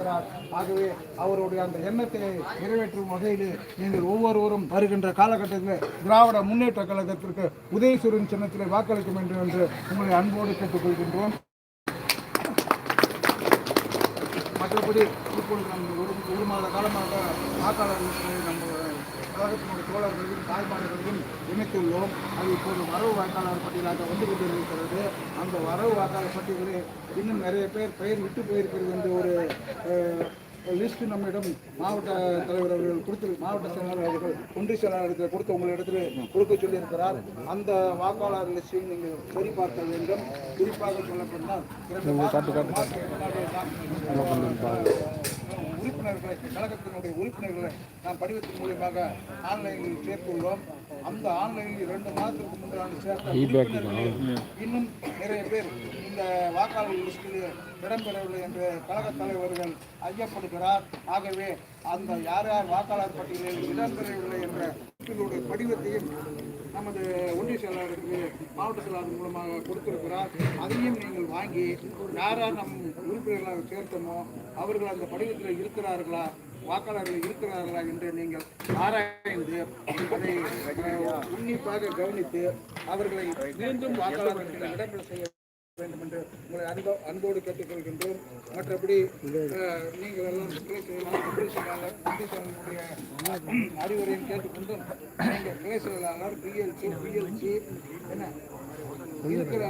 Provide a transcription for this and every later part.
இருக்கிறார் ஆகவே அவருடைய அந்த எண்ணத்தை நிறைவேற்றும் வகையில் நீங்கள் ஒவ்வொருவரும் வருகின்ற காலகட்டத்தில் திராவிட முன்னேற்ற கழகத்திற்கு உதயசூரன் சின்னத்தில் வாக்களிக்க வேண்டும் என்று உங்களை அன்போடு கேட்டுக்கொள்கின்றோம். மற்றபடி திருப்பூர் நம்ம ஒரு ஒரு மாத காலமாக வாக்காளர்களை நம்ம கழகத்தினுடைய தோழர்களையும் தாய்மார்களையும் இணைத்துள்ளோம். அது இப்போது வரவு வாக்காளர் பட்டியலாக வந்து கொண்டிருக்கிறது. அந்த வரவு வாக்காளர் பட்டியலில் இன்னும் நிறைய பேர் பெயர் விட்டு போயிருக்கிறது என்று ஒரு லிஸ்ட் நம்மிடம் மாவட்ட தலைவர் அவர்கள் கொடுத்து மாவட்ட செயலாளர் அவர்கள் ஒன்றிய செயலாளருக்கு கொடுத்து உங்களிடத்தில் கொடுக்க சொல்லியிருக்கிறார். அந்த வாக்காளர் லிஸ்டையும் நீங்கள் சரிபார்க்க வேண்டும். குறிப்பாக தான் உறுப்பினர்களை கழகத்தினுடைய உறுப்பினர்களை நாம் படிவத்தின் மூலியமாக ஆன்லைனில் சேர்த்துள்ளோம். அந்த ஆன்லைனில் இரண்டு மாதத்திற்கு முன்னால் சேர்த்த இன்னும் நிறைய பேர் இந்த வாக்காளர் லிஸ்டில் இடம்பெறவில்லை என்று கழகத் தலைவர்கள் ஐயப்படுகிறார். ஆகவே அந்த யார் யார் வாக்காளர் பட்டியலில் இடம்பெறவில்லை என்ற உறுப்பினருடைய படிவத்தையும் நமது ஒன்றிய செயலாளருக்கு மாவட்ட செயலாளர் மூலமாக கொடுத்திருக்கிறார். அதையும் நீங்கள் வாங்கி யார் யார் நம் உறுப்பினர்களாக சேர்த்தோமோ அவர்கள் அந்த படிவத்தில் இருக்கிறார்களா வாக்காளர்கள் இருக்கிறார்களா என்று நீங்கள் ஆராய்ந்து அதை உன்னிப்பாக கவனித்து அவர்களை மீண்டும் வாக்காளர்கள் இடம்பெற செய்ய வேண்டும் என்று உங்களை அன்போ அன்போடு கேட்டுக்கொள்கின்றோம். மற்றபடி நீங்கள் எல்லாம் கிளை செயலாளர் ஒன்றிய செயலாளர் ஒன்றிய செயலாளருடைய அறிவுரையும் கேட்டுக்கொண்டு நீங்கள் கிளை செயலாளர் பிஎல்சி பிஎல்சி என்ன? இருக்கிற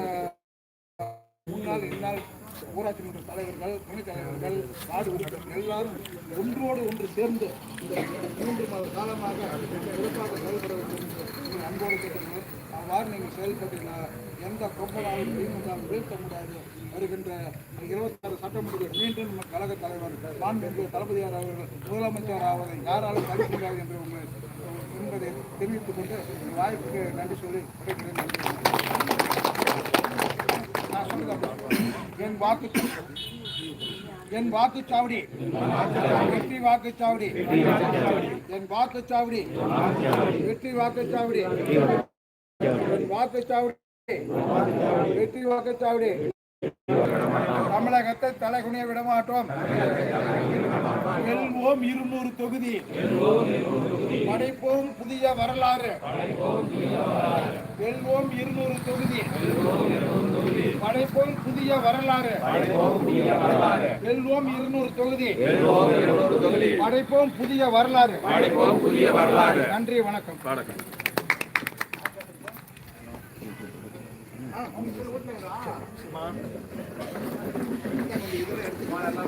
முன்னாள் இந்நாள் ஊராட்சி மன்ற தலைவர்கள் துணைத் தலைவர்கள் நாடு உறுப்பினர்கள் எல்லாரும் ஒன்றோடு ஒன்று சேர்ந்து இந்த மூன்று மாத காலமாக சிறப்பாக செயல்பட வேண்டும் என்று அன்போடு கேட்டுக்கிறேன் அவ்வாறு நீங்கள் செயல்பட்டீங்கன்னா எந்த கொம்பனாலும் திமுக வீழ்த்த முடியாது. வருகின்ற இருபத்தாறு சட்டமன்றத்தில் மீண்டும் நம்ம கழக தலைவர் மாண்பு தளபதியார் அவர்கள் முதலமைச்சர் ஆவதை யாராலும் தடுக்க முடியாது என்று உங்களை என்பதை தெரிவித்துக் கொண்டு வாய்ப்புக்கு நன்றி சொல்லி விடைபெறுகிறேன். நான் சொல்லுகிறேன். என் வாக்கு என் வாக்குச்சாவடி வெற்றி வாக்குச்சாவடி என் வாக்குச்சாவடி வெற்றி வாக்குச்சாவடி வாக்குச்சாவடி வெற்றி வாக்குச்சாவடி தமிழகத்தை தலைகுனிய விட மாட்டோம் வெல்வோம் இருநூறு தொகுதி. படைப்போம் புதிய வரலாறு. வெல்வோம் இருநூறு தொகுதி. படைப்போம் புதிய வரலாறு. வெல்வோம் இருநூறு தொகுதி. படைப்போம் புதிய வரலாறு. நன்றி வணக்கம். ஆ, 啊，我们不喝那个啊，什么？你看你这，